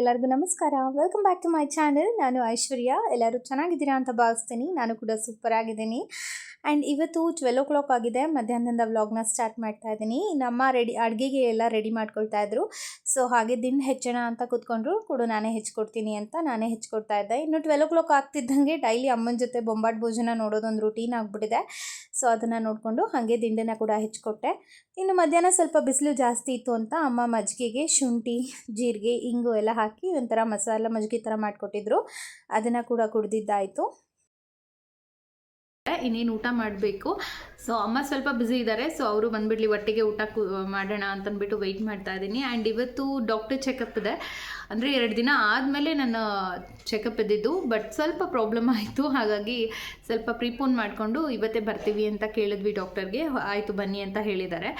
ಎಲ್ಲರಿಗೂ ನಮಸ್ಕಾರ. Welcome back to my channel ನಾನು ಐಶ್ವರ್ಯ. ಎಲ್ಲರೂ ಚೆನ್ನಾಗಿದ್ದೀರಾ ಅಂತ ಭಾವಿಸ್ತೀನಿ. ನಾನು ಕೂಡ ಸೂಪರ್ ಆಗಿದ್ದೀನಿ. ಆ್ಯಂಡ್ ಇವತ್ತು ಟ್ವೆಲ್ ಓ ಕ್ಲಾಕ್ ಆಗಿದೆ. ಮಧ್ಯಾಹ್ನದಿಂದ ವ್ಲಾಗ್ನ ಸ್ಟಾರ್ಟ್ ಮಾಡ್ತಾ ಇದ್ದೀನಿ. ನಮ್ಮ ರೆಡಿ ಅಡುಗೆಗೆ ಎಲ್ಲ ರೆಡಿ ಮಾಡ್ಕೊಳ್ತಾ ಇದ್ರು. ಸೊ ಹಾಗೆ ದಿನ ಹೆಚ್ಚೋಣ ಅಂತ ಕೂತ್ಕೊಂಡ್ರು. ಕೂಡ, ನಾನೇ ಹೆಚ್ಚಿಕೊಡ್ತೀನಿ ಅಂತ ನಾನೇ ಹೆಚ್ಚಿಕೊಡ್ತಾ ಇದ್ದೆ. ಇನ್ನು ಟ್ವೆಲ್ ಓ ಕ್ಲಾಕ್ ಆಗ್ತಿದ್ದಂಗೆ ಡೈಲಿ ಅಮ್ಮನ ಜೊತೆ ಬೊಂಬಾಟ್ ಭೋಜನ ನೋಡೋದೊಂದು ರೂಟೀನ್ ಆಗಿಬಿಟ್ಟಿದೆ. ಸೊ ಅದನ್ನು ನೋಡಿಕೊಂಡು ಹಾಗೆ ದಿಂಡೆನ ಕೂಡ ಹೆಚ್ಚಿಕೊಟ್ಟೆ ಇನ್ನು ಮಧ್ಯಾಹ್ನ ಸ್ವಲ್ಪ ಬಿಸಿಲು ಜಾಸ್ತಿ ಇತ್ತು ಅಂತ ಅಮ್ಮ ಮಜ್ಜಿಗೆಗೆ ಶುಂಠಿ, ಜೀರಿಗೆ, ಇಂಗು ಎಲ್ಲ ಹಾಕಿ ಒಂಥರ ಮಸಾಲ ಮಜ್ಜಿಗೆ ಥರ ಮಾಡಿಕೊಟ್ಟಿದ್ರು. ಅದನ್ನು ಕೂಡ ಕುಡ್ದಿದ್ದಾಯಿತು. ಇನ್ನೇನು ಊಟ ಮಾಡಬೇಕು? ಸೊ ಅಮ್ಮ ಸ್ವಲ್ಪ ಬ್ಯುಸಿ ಇದ್ದಾರೆ ಸೊ ಅವರು ಬಂದ್ಬಿಡ್ಲಿ, ಒಟ್ಟಿಗೆ ಊಟ ಮಾಡೋಣ ಅಂತಂದ್ಬಿಟ್ಟು ವೆಯ್ಟ್ ಮಾಡ್ತಾ ಇದ್ದೀನಿ. ಆ್ಯಂಡ್ ಇವತ್ತು ಡಾಕ್ಟರ್ ಚೆಕಪ್ ಇದೆ. ಅಂದರೆ ಎರಡು ದಿನ ಆದಮೇಲೆ ನನ್ನ ಚೆಕಪ್ ಇದ್ದಿದ್ದು ಬಟ್ ಸ್ವಲ್ಪ ಪ್ರಾಬ್ಲಮ್ ಆಯಿತು. ಹಾಗಾಗಿ ಸ್ವಲ್ಪ ಪ್ರಿಪೋನ್ ಮಾಡಿಕೊಂಡು ಇವತ್ತೇ ಬರ್ತೀವಿ ಅಂತ ಕೇಳಿದ್ವಿ ಡಾಕ್ಟರ್ಗೆ ಆಯಿತು, ಬನ್ನಿ ಅಂತ ಹೇಳಿದ್ದಾರೆ.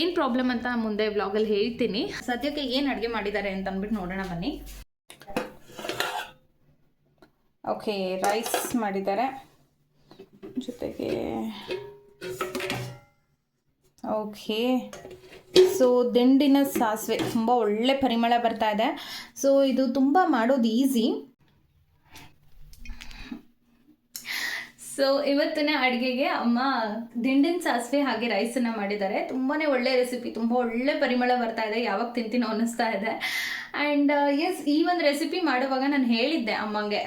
ಏನು ಪ್ರಾಬ್ಲಮ್ ಅಂತ ಮುಂದೆ ವ್ಲಾಗಲ್ಲಿ ಹೇಳ್ತೀನಿ. ಸದ್ಯಕ್ಕೆ ಏನು ಅಡುಗೆ ಮಾಡಿದ್ದಾರೆ ಅಂತ ಅಂದ್ಬಿಟ್ಟು ನೋಡೋಣ, ಬನ್ನಿ. ಓಕೆ ರೈಸ್ ಮಾಡಿದ್ದಾರೆ. ಜೊತೆಗೆ ಓಕೆ. ಸೊ ದಿಂಡಿನ ಸಾಸಿವೆ ತುಂಬ ಒಳ್ಳೆ ಪರಿಮಳ ಬರ್ತಾ ಇದೆ. ಸೊ ಇದು ತುಂಬ ಮಾಡೋದು ಈಸಿ ಸೊ ಇವತ್ತಿನ ಅಡುಗೆಗೆ ಅಮ್ಮ ದಿಂಡಿನ ಸಾಸಿವೆ ಹಾಗೆ ರೈಸನ್ನು ಮಾಡಿದ್ದಾರೆ. ತುಂಬಾ ಒಳ್ಳೆ ರೆಸಿಪಿ ತುಂಬ ಒಳ್ಳೆ ಪರಿಮಳ ಬರ್ತಾ ಇದೆ. ಯಾವಾಗ ತಿಂತೀನೋ ಅನ್ನಿಸ್ತಾ ಇದೆ. ಆ್ಯಂಡ್ ಎಸ್ ಈ ಒಂದು ರೆಸಿಪಿ ಮಾಡುವಾಗ ನಾನು ಹೇಳಿದ್ದೆ ಅಮ್ಮಂಗೆ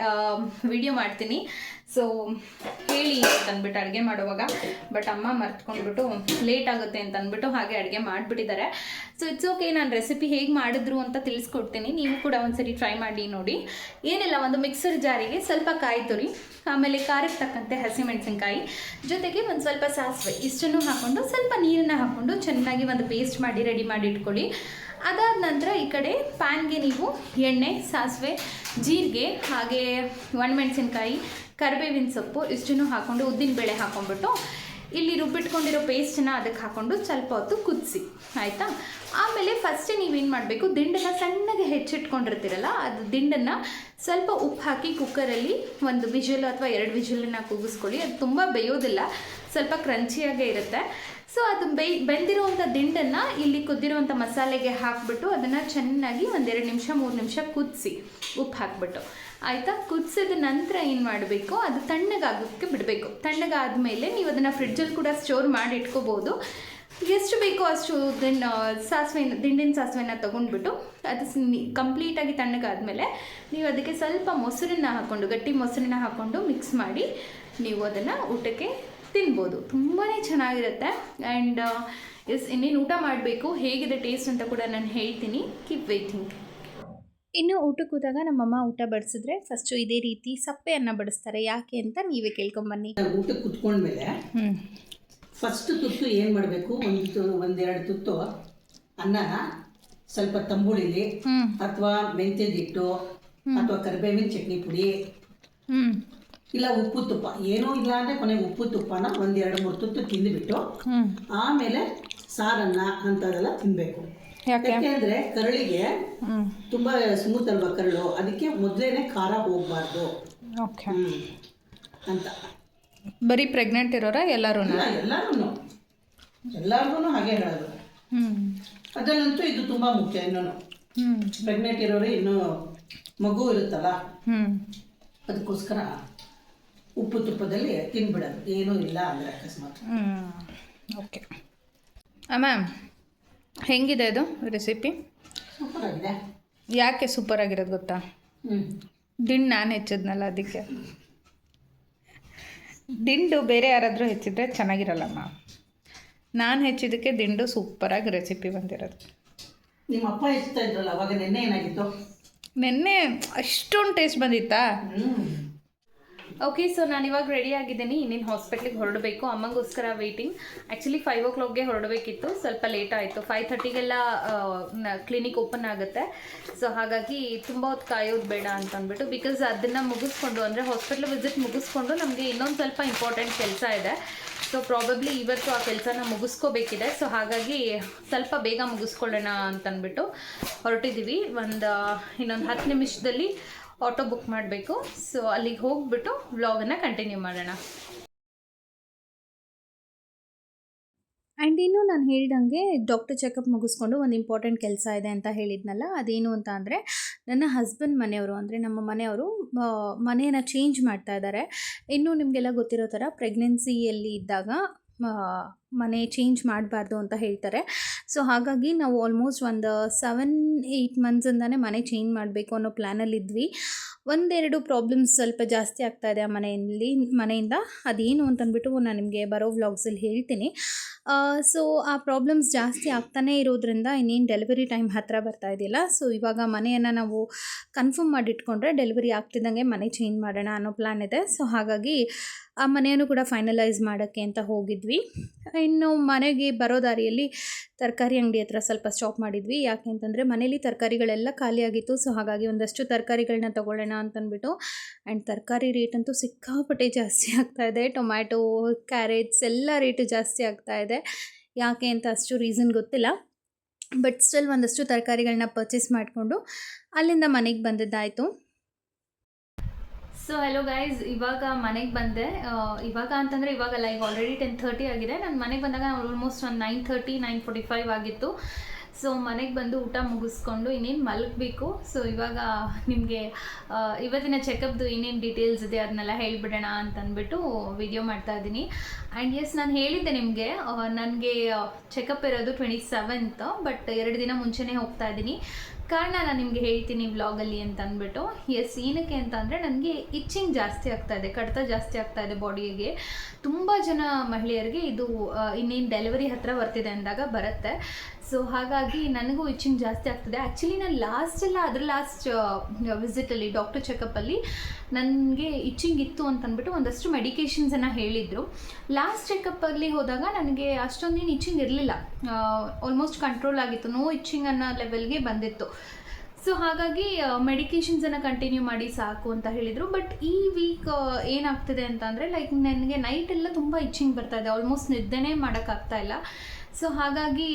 ವಿಡಿಯೋ ಮಾಡ್ತೀನಿ. ಸೊ ಹೇಳಿ ಅಂತಂದ್ಬಿಟ್ಟು ಅಡುಗೆ ಮಾಡುವಾಗ ಬಟ್ ಅಮ್ಮ ಮರ್ತ್ಕೊಂಡ್ಬಿಟ್ಟು ಲೇಟ್ ಆಗುತ್ತೆ ಅಂತ ಅಂದ್ಬಿಟ್ಟು ಹಾಗೆ ಅಡುಗೆ ಮಾಡಿಬಿಟ್ಟಿದ್ದಾರೆ. ಸೊ ಇಟ್ಸ್ ಓಕೆ ನಾನು ರೆಸಿಪಿ ಹೇಗೆ ಮಾಡಿದ್ರು ಅಂತ ತಿಳಿಸ್ಕೊಡ್ತೀನಿ. ನೀವು ಕೂಡ ಒಂದ್ಸರಿ ಟ್ರೈ ಮಾಡಿ ನೋಡಿ. ಏನಿಲ್ಲ, ಒಂದು ಮಿಕ್ಸರ್ ಜಾರಿಗೆ ಸ್ವಲ್ಪ ಕಾಯಿ ತುರಿ, ಆಮೇಲೆ ಖಾರಕ್ಕೆ ತಕ್ಕಂತೆ ಹಸಿಮೆಣಸಿನ್ಕಾಯಿ, ಜೊತೆಗೆ ಒಂದು ಸ್ವಲ್ಪ ಸಾಸಿವೆ, ಇಷ್ಟನ್ನು ಹಾಕ್ಕೊಂಡು ಸ್ವಲ್ಪ ನೀರನ್ನು ಹಾಕ್ಕೊಂಡು ಚೆನ್ನಾಗಿ ಒಂದು ಪೇಸ್ಟ್ ಮಾಡಿ ರೆಡಿ ಮಾಡಿ ಇಟ್ಕೊಳ್ಳಿ. ಅದಾದ ನಂತರ ಈ ಕಡೆ ಪ್ಯಾನ್ಗೆ ನೀವು ಎಣ್ಣೆ, ಸಾಸಿವೆ, ಜೀರಿಗೆ, ಹಾಗೆ ಒಣಮೆಣಸಿನ್ಕಾಯಿ ಕರಿಬೇವಿನ ಸೊಪ್ಪು, ಇಷ್ಟನ್ನು ಹಾಕ್ಕೊಂಡು ಉದ್ದಿನಬೇಳೆ ಹಾಕ್ಕೊಂಡ್ಬಿಟ್ಟು ಇಲ್ಲಿ ರುಬ್ಬಿಟ್ಕೊಂಡಿರೋ ಪೇಸ್ಟನ್ನ ಅದಕ್ಕೆ ಹಾಕ್ಕೊಂಡು ಸ್ವಲ್ಪ ಹೊತ್ತು ಕುದಿಸಿ, ಆಯಿತಾ? ಆಮೇಲೆ ಫಸ್ಟೇ ನೀವೇನು ಮಾಡಬೇಕು, ದಿಂಡನ್ನು ಸಣ್ಣಗೆ ಹೆಚ್ಚಿಟ್ಕೊಂಡಿರ್ತೀರಲ್ಲ, ಅದು ದಿಂಡನ್ನು ಸ್ವಲ್ಪ ಉಪ್ಪು ಹಾಕಿ ಕುಕ್ಕರಲ್ಲಿ ಒಂದು ವಿಜಲ್ ಅಥವಾ ಎರಡು ವಿಜುಲನ್ನು ಕೂಗಿಸ್ಕೊಳ್ಳಿ. ಅದು ತುಂಬ ಬೇಯೋದಿಲ್ಲ, ಸ್ವಲ್ಪ ಕ್ರಂಚಿಯಾಗೆ ಇರುತ್ತೆ. ಸೊ ಅದು ಬೇಯ್ ಬೆಂದಿರುವಂಥ ದಿಂಡನ್ನು ಇಲ್ಲಿ ಕುದ್ದಿರುವಂಥ ಮಸಾಲೆಗೆ ಹಾಕಿಬಿಟ್ಟು ಅದನ್ನು ಚೆನ್ನಾಗಿ ಒಂದೆರಡು ನಿಮಿಷ, ಮೂರು ನಿಮಿಷ ಕುದಿಸಿ, ಉಪ್ಪು ಹಾಕ್ಬಿಟ್ಟು. ಆಯಿತಾ? ಕುದಿಸಿದ ನಂತರ ಏನು ಮಾಡಬೇಕು? ಅದು ತಣ್ಣಗಾಗೋಕ್ಕೆ ಬಿಡಬೇಕು. ತಣ್ಣಗಾದಮೇಲೆ ನೀವು ಅದನ್ನು ಫ್ರಿಡ್ಜಲ್ಲಿ ಕೂಡ ಸ್ಟೋರ್ ಮಾಡಿ ಇಟ್ಕೋಬೋದು. ಎಷ್ಟು ಬೇಕೋ ಅಷ್ಟು ದಿನ ಸಾಸಿವೆನ, ದಿಂಡಿನ ಸಾಸಿವೆನ ತೊಗೊಂಡ್ಬಿಟ್ಟು ಅದು ಕಂಪ್ಲೀಟಾಗಿ ತಣ್ಣಗಾದಮೇಲೆ ನೀವು ಅದಕ್ಕೆ ಸ್ವಲ್ಪ ಮೊಸರನ್ನ ಹಾಕ್ಕೊಂಡು ಗಟ್ಟಿ ಮೊಸರನ್ನ ಹಾಕ್ಕೊಂಡು ಮಿಕ್ಸ್ ಮಾಡಿ ನೀವು ಅದನ್ನು ಊಟಕ್ಕೆ ತಿನ್ಬೋದು. ತುಂಬಾ ಚೆನ್ನಾಗಿರುತ್ತೆ. ಆ್ಯಂಡ್ ಎಸ್, ಇನ್ನೇನು ಊಟ ಮಾಡಬೇಕು? ಹೇಗಿದೆ ಟೇಸ್ಟ್ ಅಂತ ಕೂಡ ನಾನು ಹೇಳ್ತೀನಿ. ಕೀಪ್ ವೇಟಿಂಗ್ ಇನ್ನು ಊಟಕ್ಕೆ ಹೋದಾಗ ನಮ್ಮಮ್ಮ ಊಟ ಬಡಿಸಿದ್ರೆ ಫಸ್ಟು ಇದೇ ರೀತಿ ಸಪ್ಪೆಯನ್ನು ಬಡಿಸ್ತಾರೆ. ಯಾಕೆ ಅಂತ ನೀವೇ ಕೇಳ್ಕೊಂಬನ್ನಿ. ಊಟಕ್ಕೆ ಕುತ್ಕೊಂಡ್ಮೇಲೆ ಫಸ್ಟ್ ತುತ್ತು ಏನು ಮಾಡಬೇಕು? ಒಂದು ಒಂದೆರಡು ತುತ್ತು ಅನ್ನ ಸ್ವಲ್ಪ ತಂಬುಳಿಲಿ ಅಥವಾ ಮೆಂತ್ಯದ ಹಿಟ್ಟು ಅಥವಾ ಕರಿಬೇವಿನ ಚಟ್ನಿ ಪುಡಿ ಇಲ್ಲ ಉಪ್ಪು ತುಪ್ಪ. ಏನೂ ಇಲ್ಲ ಅಂದರೆ ಕೊನೆಗೆ ಉಪ್ಪು ತುಪ್ಪನ ಒಂದೆರಡು ಮೂರು ತುತ್ತು ತಿಂದುಬಿಟ್ಟು ಆಮೇಲೆ ಸಾರನ್ನ ಅಂಥದ್ದೆಲ್ಲ ತಿನ್ನಬೇಕು ಯಾಕೆ? ಯಾಕೆಂದರೆ ಕರಳಿಗೆ ತುಂಬಾ ಸ್ಮೂತ್ ಅಲ್ವಾ ಕರಳು? ಅದಕ್ಕೆ ಮೊದಲೇನೆ ಖಾರ ಹೋಗಬಾರ್ದು. ಓಕೆ. ಅಂತ. ಬರೀ ಪ್ರೆಗ್ನೆಂಟ್ ಇರೋರ ಎಲ್ಲರೂ ಎಲ್ಲರೂ ಎಲ್ಲರಿಗೂ ಹಾಗೆ ಹೇಳೋದು. ಅದರಲ್ಲಂತೂ ಇದು ತುಂಬ ಮುಖ್ಯ ಇನ್ನೂ ಪ್ರೆಗ್ನೆಂಟ್ ಇರೋರು ಇನ್ನು ಮಗು ಇರುತ್ತಲ್ಲ? ಅದಕ್ಕೋಸ್ಕರ ಉಪ್ಪು ತುಪ್ಪದಲ್ಲಿ ತಿನ್ಬಿಡೋದು. ಏನೂ ಇಲ್ಲ ಅಂದರೆ ಅಕಸ್ಮಾತ್. ಓಕೆ. ಮ್ಯಾಮ್ ಹೆಂಗಿದೆ ಅದು ರೆಸಿಪಿ ಯಾಕೆ ಸೂಪರ್ ಆಗಿರೋದು ಗೊತ್ತಾ ದಿಂಡು ನಾನು ಹೆಚ್ಚಿದ್ನಲ್ಲ ಅದಕ್ಕೆ. ದಿಂಡು ಬೇರೆ ಯಾರಾದರೂ ಹೆಚ್ಚಿದ್ರೆ ಚೆನ್ನಾಗಿರಲ್ಲಮ್ಮ. ನಾನು ಹೆಚ್ಚಿದ್ದಕ್ಕೆ ದಿಂಡು ಸೂಪರಾಗಿ ರೆಸಿಪಿ ಬಂದಿರೋದು. ನಿಮ್ಮ ಅಪ್ಪ ಹೆಚ್ಚುತ್ತಾ ಇದ್ರಲ್ಲ ಅವಾಗ ನೆನ್ನೆ ಏನಾಗಿತ್ತು? ನಿನ್ನೆ ಅಷ್ಟೊಂದು ಟೇಸ್ಟ್ ಬಂದಿತ್ತಾ? ಓಕೆ ಸೊ ನಾನು ಇವಾಗ ರೆಡಿ ಆಗಿದ್ದೀನಿ. ಇನ್ನೇನು ಹಾಸ್ಪಿಟ್ಲಿಗೆ ಹೊರಡಬೇಕು. ಅಮ್ಮಂಗೋಸ್ಕರ ವೆಯ್ಟಿಂಗ್ ಆ್ಯಕ್ಚುಲಿ ಫೈವ್ ಓ ಕ್ಲಾಕ್ಗೆ ಹೊರಡಬೇಕಿತ್ತು. ಸ್ವಲ್ಪ ಲೇಟ್ ಆಯಿತು. ಫೈವ್ ಥರ್ಟಿಗೆಲ್ಲ ಕ್ಲಿನಿಕ್ ಓಪನ್ ಆಗುತ್ತೆ. ಸೊ ಹಾಗಾಗಿ ತುಂಬ ಹೊತ್ತು ಕಾಯೋದು ಬೇಡ ಅಂತ ಅಂದ್ಬಿಟ್ಟು ಬಿಕಾಸ್ ಅದನ್ನು ಮುಗಿಸ್ಕೊಂಡು, ಅಂದರೆ ಹಾಸ್ಪಿಟ್ಲ್ ವಿಸಿಟ್ ಮುಗಿಸ್ಕೊಂಡು ನಮಗೆ ಇನ್ನೊಂದು ಸ್ವಲ್ಪ ಇಂಪಾರ್ಟೆಂಟ್ ಕೆಲಸ ಇದೆ. ಸೊ ಪ್ರಾಬಬ್ಲಿ ಇವತ್ತು ಆ ಕೆಲಸನ ಮುಗಿಸ್ಕೋಬೇಕಿದೆ. ಸೊ ಹಾಗಾಗಿ ಸ್ವಲ್ಪ ಬೇಗ ಮುಗಿಸ್ಕೊಳ್ಳೋಣ ಅಂತಂದ್ಬಿಟ್ಟು ಹೊರಟಿದ್ದೀವಿ ಒಂದು ಇನ್ನೊಂದು ಹತ್ತು ನಿಮಿಷದಲ್ಲಿ ಆಟೋ ಬುಕ್ ಮಾಡಬೇಕು. ಸೊ ಅಲ್ಲಿಗೆ ಹೋಗ್ಬಿಟ್ಟು ವ್ಲಾಗನ್ನು ಕಂಟಿನ್ಯೂ ಮಾಡೋಣ. ಆ್ಯಂಡ್ ಇನ್ನು ನಾನು ಹೇಳ್ದಂಗೆ ಡಾಕ್ಟರ್ ಚೆಕಪ್ ಮುಗಿಸ್ಕೊಂಡು ಒಂದು ಇಂಪಾರ್ಟೆಂಟ್ ಕೆಲಸ ಇದೆ ಅಂತ ಹೇಳಿದ್ನಲ್ಲ, ಅದೇನು ಅಂತ ಅಂದರೆ ನನ್ನ ಹಸ್ಬೆಂಡ್ ಮನೆಯವರು, ಅಂದರೆ ನಮ್ಮ ಮನೆಯವರು ಮನೆಯನ್ನು ಚೇಂಜ್ ಮಾಡ್ತಾ ಇದ್ದಾರೆ. ಇನ್ನು ನಿಮಗೆಲ್ಲ ಗೊತ್ತಿರೋ ಥರ ಪ್ರೆಗ್ನೆನ್ಸಿಯಲ್ಲಿ ಇದ್ದಾಗ ಮನೆ ಚೇಂಜ್ ಮಾಡಬಾರ್ದು ಅಂತ ಹೇಳ್ತಾರೆ. ಸೊ ಹಾಗಾಗಿ ನಾವು ಆಲ್ಮೋಸ್ಟ್ ಒಂದು ಸೆವೆನ್ ಏಯ್ಟ್ ಮಂತ್ಸಿಂದನೇ ಮನೆ ಚೇಂಜ್ ಮಾಡಬೇಕು ಅನ್ನೋ ಪ್ಲ್ಯಾನಲ್ಲಿದ್ವಿ ಒಂದೆರಡು ಪ್ರಾಬ್ಲಮ್ಸ್ ಸ್ವಲ್ಪ ಜಾಸ್ತಿ ಆಗ್ತಾ ಇದೆ ಆ ಮನೆಯಲ್ಲಿ, ಮನೆಯಿಂದ. ಅದೇನು ಅಂತಂದ್ಬಿಟ್ಟು ನಾನು ನಿಮಗೆ ಬರೋ ವ್ಲಾಗ್ಸಲ್ಲಿ ಹೇಳ್ತೀನಿ. ಸೊ ಆ ಪ್ರಾಬ್ಲಮ್ಸ್ ಜಾಸ್ತಿ ಆಗ್ತಾನೇ ಇರೋದ್ರಿಂದ ಇನ್ನೇನು ಡೆಲಿವರಿ ಟೈಮ್ ಹತ್ತಿರ ಬರ್ತಾ ಇದೆಯಲ್ಲ ಸೊ ಇವಾಗ ಮನೆಯನ್ನು ನಾವು ಕನ್ಫರ್ಮ್ ಮಾಡಿಟ್ಕೊಂಡ್ರೆ ಡೆಲಿವರಿ ಆಗ್ತಿದ್ದಂಗೆ ಮನೆ ಚೇಂಜ್ ಮಾಡೋಣ ಅನ್ನೋ ಪ್ಲ್ಯಾನ್ ಇದೆ. ಸೊ ಹಾಗಾಗಿ ಆ ಮನೆಯನ್ನು ಕೂಡ ಫೈನಲೈಸ್ ಮಾಡೋಕ್ಕೆ ಅಂತ ಹೋಗಿದ್ವಿ. ಇನ್ನು ಮನೆಗೆ ಬರೋ ದಾರಿಯಲ್ಲಿ ತರಕಾರಿ ಅಂಗಡಿ ಹತ್ರ ಸ್ವಲ್ಪ ಸ್ಟಾಪ್ ಮಾಡಿದ್ವಿ. ಯಾಕೆ ಅಂತಂದರೆ ಮನೇಲಿ ತರಕಾರಿಗಳೆಲ್ಲ ಖಾಲಿಯಾಗಿತ್ತು. ಸೊ ಹಾಗಾಗಿ ಒಂದಷ್ಟು ತರಕಾರಿಗಳನ್ನ ತೊಗೊಳ್ಳೋಣ ಅಂತಂದ್ಬಿಟ್ಟು ಆ್ಯಂಡ್ ತರಕಾರಿ ರೇಟ್ ಅಂತೂ ಸಿಕ್ಕಾಪಟ್ಟೆ ಜಾಸ್ತಿ ಆಗ್ತಾ ಇದೆ. ಟೊಮ್ಯಾಟೊ ಕ್ಯಾರೆಟ್ಸ್ ಎಲ್ಲ ರೇಟು ಜಾಸ್ತಿ ಆಗ್ತಾ ಇದೆ. ಯಾಕೆ ಅಂತ ಅಷ್ಟು ರೀಸನ್ ಗೊತ್ತಿಲ್ಲ. ಬಟ್ ಸ್ಟಿಲ್ ಒಂದಷ್ಟು ತರಕಾರಿಗಳನ್ನ ಪರ್ಚೇಸ್ ಮಾಡಿಕೊಂಡು ಅಲ್ಲಿಂದ ಮನೆಗೆ ಬಂದಿದ್ದಾಯಿತು. ಸೊ ಹಲೋ ಗೈಸ್ ಇವಾಗ ಮನೆಗೆ ಬಂದೆ. ಇವಾಗ ಅಂತಂದರೆ ಇವಾಗಲ್ಲ ಈಗ ಆಲ್ರೆಡಿ ಟೆನ್ ಥರ್ಟಿ ಆಗಿದೆ. ನಾನು ಮನೆಗೆ ಬಂದಾಗ ಆಲ್ಮೋಸ್ಟ್ ಒಂದು nine thirty nine forty five ಆಗಿತ್ತು. ಸೊ ಮನೆಗೆ ಬಂದು ಊಟ ಮುಗಿಸ್ಕೊಂಡು ಇನ್ನೇನು ಮಲಗಬೇಕು. ಸೊ ಇವಾಗ ನಿಮಗೆ ಇವತ್ತಿನ ಚೆಕಪ್ದು ಏನೇನು ಡೀಟೇಲ್ಸ್ ಇದೆ ಅದನ್ನೆಲ್ಲ ಹೇಳಿಬಿಡೋಣ ಅಂತಂದ್ಬಿಟ್ಟು ವಿಡಿಯೋ ಮಾಡ್ತಾ ಇದ್ದೀನಿ. ಆ್ಯಂಡ್ ಎಸ್ ನಾನು ಹೇಳಿದ್ದೆ ನಿಮಗೆ ನನಗೆ ಚೆಕಪ್ ಇರೋದು ಟ್ವೆಂಟಿ ಸೆವೆಂತ್ ಬಟ್ ಎರಡು ದಿನ ಮುಂಚೆನೇ ಹೋಗ್ತಾ ಇದ್ದೀನಿ. ಕಾರಣ ನಾನು ನಿಮಗೆ ಹೇಳ್ತೀನಿ ವ್ಲಾಗಲ್ಲಿ ಅಂತ ಅಂದ್ಬಿಟ್ಟು. ಎಸ್ ಏನಕ್ಕೆ ಅಂತ ಅಂದರೆ ನನಗೆ ಇಚ್ಚಿಂಗ್ ಜಾಸ್ತಿ ಆಗ್ತಾ ಇದೆ, ಕಡಿತ ಜಾಸ್ತಿ ಆಗ್ತಾ ಇದೆ ಬಾಡಿಗೆ ತುಂಬ ಜನ ಮಹಿಳೆಯರಿಗೆ ಇದು ಇನ್ನೇನು ಡೆಲಿವರಿ ಹತ್ರ ಬರ್ತಿದೆ ಅಂದಾಗ ಬರುತ್ತೆ. ಸೊ ಹಾಗಾಗಿ ನನಗೂ ಇಚ್ಛಿಂಗ್ ಜಾಸ್ತಿ ಆಗ್ತದೆ. ಆ್ಯಕ್ಚುಲಿ ನಾನು ಲಾಸ್ಟೆಲ್ಲ ಅದ್ರ ಲಾಸ್ಟ್ ವಿಸಿಟಲ್ಲಿ ಡಾಕ್ಟರ್ ಚೆಕಪ್ಪಲ್ಲಿ ನನಗೆ ಇಚ್ಚಿಂಗ್ ಇತ್ತು ಅಂತ ಅಂದ್ಬಿಟ್ಟು ಒಂದಷ್ಟು ಮೆಡಿಕೇಷನ್ಸನ್ನು ಹೇಳಿದರು. ಲಾಸ್ಟ್ ಚೆಕಪ್ಪಲ್ಲಿ ಹೋದಾಗ ನನಗೆ ಅಷ್ಟೊಂದೇನು ಇಚ್ಚಿಂಗ್ ಇರಲಿಲ್ಲ. ಆಲ್ಮೋಸ್ಟ್ ಕಂಟ್ರೋಲ್ ಆಗಿತ್ತು. ನೋ ಇಚ್ಚಿಂಗ್ ಅನ್ನೋ ಲೆವೆಲ್ಗೆ ಬಂದಿತ್ತು. ಸೊ ಹಾಗಾಗಿ ಮೆಡಿಕೇಶನ್ಸನ್ನು ಕಂಟಿನ್ಯೂ ಮಾಡಿ ಸಾಕು ಅಂತ ಹೇಳಿದರು. ಬಟ್ ಈ ವೀಕ್ ಏನಾಗ್ತಿದೆ ಅಂತ ಅಂದರೆ ಲೈಕ್ ನನಗೆ ನೈಟ್ ಎಲ್ಲ ತುಂಬ ಇಚ್ಚಿಂಗ್ ಬರ್ತಾ ಇದೆ. ಆಲ್ಮೋಸ್ಟ್ ನಿದ್ದೆನೇ ಮಾಡೋಕ್ಕಾಗ್ತಾ ಇಲ್ಲ. ಸೊ ಹಾಗಾಗಿ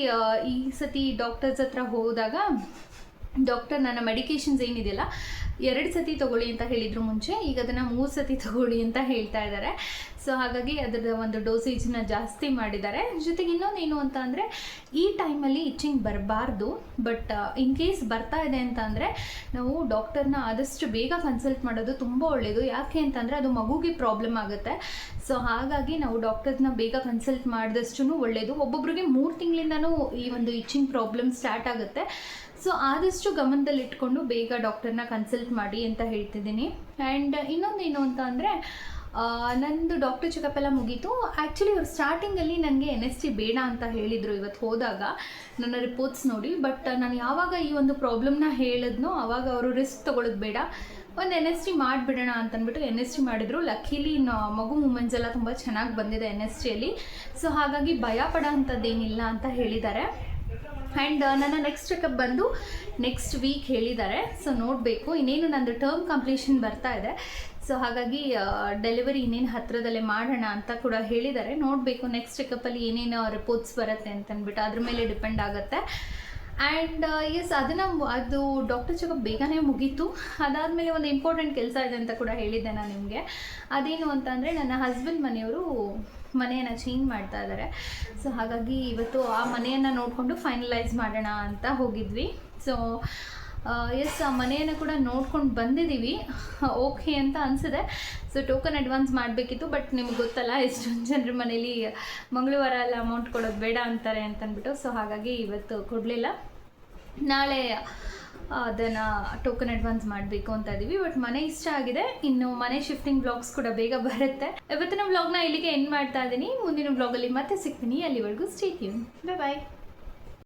ಈ ಸತಿ ಡಾಕ್ಟರ್ಸ್ ಹತ್ರ ಹೋದಾಗ ಡಾಕ್ಟರ್ ನನ್ನ ಮೆಡಿಕೇಶನ್ಸ್ ಏನಿದೆಯಲ್ಲ ಎರಡು ಸತಿ ತಗೊಳ್ಳಿ ಅಂತ ಹೇಳಿದ್ರು ಮುಂಚೆ, ಈಗ ಅದನ್ನು ಮೂರು ಸತಿ ತಗೊಳ್ಳಿ ಅಂತ ಹೇಳ್ತಾ ಇದ್ದಾರೆ. ಸೊ ಹಾಗಾಗಿ ಅದರ ಒಂದು ಡೋಸೇಜನ್ನ ಜಾಸ್ತಿ ಮಾಡಿದ್ದಾರೆ. ಜೊತೆಗೆ ಇನ್ನೊಂದು ಏನು ಅಂತ ಅಂದರೆ, ಈ ಟೈಮಲ್ಲಿ ಇಚ್ಚಿಂಗ್ ಬರಬಾರ್ದು. ಬಟ್ ಇನ್ ಕೇಸ್ ಬರ್ತಾ ಇದೆ ಅಂತ ಅಂದರೆ, ನಾವು ಡಾಕ್ಟರ್ನ ಆದಷ್ಟು ಬೇಗ ಕನ್ಸಲ್ಟ್ ಮಾಡೋದು ತುಂಬ ಒಳ್ಳೆಯದು ಯಾಕೆ ಅಂತಂದರೆ ಅದು ಮಗುಗೆ ಪ್ರಾಬ್ಲಮ್ ಆಗುತ್ತೆ. ಸೊ ಹಾಗಾಗಿ ನಾವು ಡಾಕ್ಟರ್ನ ಬೇಗ ಕನ್ಸಲ್ಟ್ ಮಾಡಿದಷ್ಟು ಒಳ್ಳೆಯದು ಒಬ್ಬೊಬ್ರಿಗೆ ಮೂರು ತಿಂಗಳಿಂದನೂ ಈ ಒಂದು ಇಚ್ಚಿಂಗ್ ಪ್ರಾಬ್ಲಮ್ ಸ್ಟಾರ್ಟ್ ಆಗುತ್ತೆ. ಸೊ ಆದಷ್ಟು ಗಮನದಲ್ಲಿಟ್ಕೊಂಡು ಬೇಗ ಡಾಕ್ಟರ್ನ ಕನ್ಸಲ್ಟ್ ಮಾಡಿ ಅಂತ ಹೇಳ್ತಿದ್ದೀನಿ. ಆ್ಯಂಡ್ ಇನ್ನೊಂದೇನು ಅಂತ ಅಂದರೆ ನಂದು ಡಾಕ್ಟರ್ ಚೆಕಪ್ ಎಲ್ಲ ಮುಗೀತು. ಆ್ಯಕ್ಚುಲಿ ಅವ್ರು ಸ್ಟಾರ್ಟಿಂಗಲ್ಲಿ ನನಗೆ ಎನ್ ಎಸ್ ಟಿ ಬೇಡ ಅಂತ ಹೇಳಿದರು ಇವತ್ತು ಹೋದಾಗ, ನನ್ನ ರಿಪೋರ್ಟ್ಸ್ ನೋಡಿ. ಬಟ್ ನಾನು ಯಾವಾಗ ಈ ಒಂದು ಪ್ರಾಬ್ಲಮ್ನ ಹೇಳಿದ್ನೋ ಆವಾಗ ಅವರು ರಿಸ್ಕ್ ತೊಗೊಳ್ಳೋದು ಬೇಡ. ಒಂದು ಎನ್ ಎಸ್ ಟಿ ಮಾಡಿಬಿಡೋಣ ಅಂತಂದ್ಬಿಟ್ಟು ಎನ್ ಎಸ್ ಟಿ ಮಾಡಿದ್ರು. ಲಕ್ಕಿಲಿ ಮಗು ಮೂಮೆಂಟ್ಸ್ ಎಲ್ಲ ತುಂಬ ಚೆನ್ನಾಗಿ ಬಂದಿದೆ ಎನ್ ಎಸ್ ಟಿಯಲ್ಲಿ ಸೊ ಹಾಗಾಗಿ ಭಯ ಪಡೋ ಅಂಥದ್ದೇನಿಲ್ಲ ಅಂತ ಹೇಳಿದ್ದಾರೆ. ಆ್ಯಂಡ್ ನನ್ನ ನೆಕ್ಸ್ಟ್ ಚೆಕಪ್ ಬಂದು ನೆಕ್ಸ್ಟ್ ವೀಕ್ ಹೇಳಿದ್ದಾರೆ. ಸೊ ನೋಡಬೇಕು. ಇನ್ನೇನು ನಂದು ಟರ್ಮ್ ಕಂಪ್ಲೀಷನ್ ಬರ್ತಾ ಇದೆ. ಸೊ ಹಾಗಾಗಿ ಡೆಲಿವರಿ ಇನ್ನೇನು ಹತ್ತಿರದಲ್ಲೇ ಮಾಡೋಣ ಅಂತ ಕೂಡ ಹೇಳಿದ್ದಾರೆ. ನೋಡಬೇಕು ನೆಕ್ಸ್ಟ್ ಚೆಕಪ್ಪಲ್ಲಿ ಏನೇನು ರಿಪೋರ್ಟ್ಸ್ ಬರುತ್ತೆ ಅಂತಂದ್ಬಿಟ್ಟು ಅದ್ರ ಮೇಲೆ ಡಿಪೆಂಡ್ ಆಗುತ್ತೆ. ಆ್ಯಂಡ್ ಎಸ್ ಅದನ್ನು ಅದು ಡಾಕ್ಟರ್ ಚೆಕಪ್ ಬೇಗನೆ ಮುಗೀತು. ಅದಾದಮೇಲೆ ಒಂದು ಇಂಪಾರ್ಟೆಂಟ್ ಕೆಲಸ ಇದೆ ಅಂತ ಕೂಡ ಹೇಳಿದ್ದೆ ನಾನು ನಿಮಗೆ. ಅದೇನು ಅಂತಂದರೆ, ನನ್ನ ಹಸ್ಬೆಂಡ್ ಮನೆಯವರು ಮನೆಯನ್ನು ಚೇಂಜ್ ಮಾಡ್ತಾ ಇದ್ದಾರೆ ಸೊ ಹಾಗಾಗಿ ಇವತ್ತು ಆ ಮನೆಯನ್ನು ನೋಡಿಕೊಂಡು ಫೈನಲೈಸ್ ಮಾಡೋಣ ಅಂತ ಹೋಗಿದ್ವಿ. ಸೊ ಎಸ್ ಆ ಮನೆಯನ್ನು ಕೂಡ ನೋಡ್ಕೊಂಡು ಬಂದಿದ್ದೀವಿ ಓಕೆ ಅಂತ ಅನಿಸಿದೆ ಸೊ ಟೋಕನ್ ಅಡ್ವಾನ್ಸ್ ಮಾಡಬೇಕಿತ್ತು ಬಟ್ ನಿಮ್ಗೆ ಗೊತ್ತಲ್ಲ, ಎಷ್ಟೊಂದು ಜನರ ಮನೇಲಿ ಮಂಗಳವಾರ ಎಲ್ಲ ಅಮೌಂಟ್ ಕೊಡೋದು ಬೇಡ ಅಂತಾರೆ ಅಂತಂದ್ಬಿಟ್ಟು ಸೊ ಹಾಗಾಗಿ ಇವತ್ತು ಕೊಡಲಿಲ್ಲ. ನಾಳೆ ಅದನ್ನು ಟೋಕನ್ ಅಡ್ವಾನ್ಸ್ ಮಾಡಬೇಕು ಅಂತ ಇದ್ದೀವಿ ಬಟ್ ಮನೆ ಇಷ್ಟ ಆಗಿದೆ. ಇನ್ನು ಮನೆ ಶಿಫ್ಟಿಂಗ್ ಬ್ಲಾಗ್ಸ್ ಕೂಡ ಬೇಗ ಬರುತ್ತೆ. ಇವತ್ತಿನ ಬ್ಲಾಗ್ನ ಇಲ್ಲಿಗೆ ಎಂಡ್ ಮಾಡ್ತಾ ಇದ್ದೀನಿ. ಮುಂದಿನ ಬ್ಲಾಗಲ್ಲಿ ಮತ್ತೆ ಸಿಗ್ತೀನಿ. ಅಲ್ಲಿವರೆಗೂ ಸ್ಟೇ ಟ್ಯೂನ್ ಬಾಯ್ ಬಾಯ್